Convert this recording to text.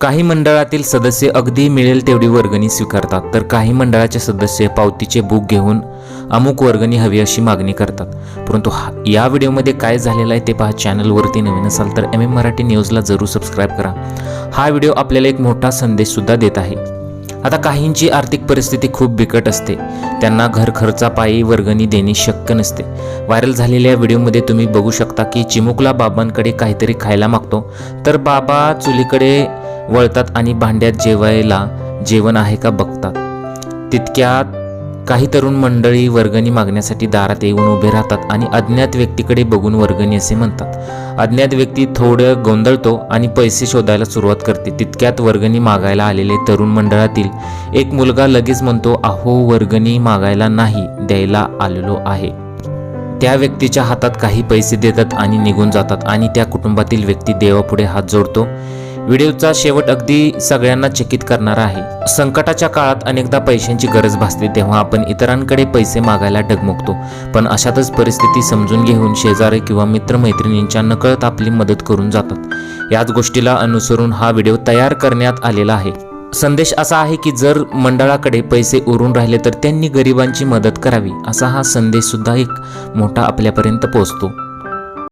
काही मंडळातील सदस्य अगदी मिळेल तेवढी वर्गणी स्वीकारतात तर काही मंडळाचे सदस्य पावतीचे बुक घेऊन अमुक वर्गणी हवी अशी मागणी करतात. परंतु हा- या व्हिडिओमध्ये काय झालेलं आहे ते पहा चॅनलवरती नवीन असाल तर एम एम मराठी न्यूजला जरूर सबस्क्राईब करा. हा व्हिडिओ आपल्याला एक मोठा संदेशसुद्धा देत आहे. आता काहींची आर्थिक परिस्थिती खूप बिकट असते. त्यांना घर खर्चापायी वर्गणी देणे शक्य नसते. व्हायरल झालेल्या व्हिडिओमध्ये तुम्ही बघू शकता की चिमुकला बाबांकडे काहीतरी खायला मागतो. तर बाबा चुलीकडे वळतात आणि भांड्यात जेवायला जेवण आहे का बघतात. तितक्यात काही तरुण मंडळी वर्गणी मागण्यासाठी दारात येऊन उभे राहतात आणि अज्ञात व्यक्तीकडे बघून वर्गणी असे म्हणतात. अज्ञात व्यक्ती थोडं गोंधळतो आणि पैसे शोधायला सुरुवात करते. तितक्यात वर्गणी मागायला आलेले तरुण मंडळातील एक मुलगा लगेच म्हणतो अहो वर्गणी मागायला नाही द्यायला आलेलो आहे. त्या व्यक्तीच्या हातात काही पैसे देतात आणि निघून जातात आणि त्या कुटुंबातील व्यक्ती देवापुढे हात जोडतो. व्हिडिओचा शेवट अगदी सगळ्यांना चकित करणार आहे. संकटाच्या काळात अनेकदा पैशांची गरज भासते तेव्हा आपण इतरांकडे पैसे मागायला डगमगतो. पण अशातच परिस्थिती समजून घेऊन शेजारी किंवा मित्रमैत्रिणींच्या नकळत आपली मदत करून जातात. याच गोष्टीला अनुसरून हा व्हिडिओ तयार करण्यात आलेला आहे. संदेश असा आहे की जर मंडळाकडे पैसे उरून राहिले तर त्यांनी गरिबांची मदत करावी असा हा संदेश सुद्धा एक मोठा आपल्यापर्यंत पोहोचतो.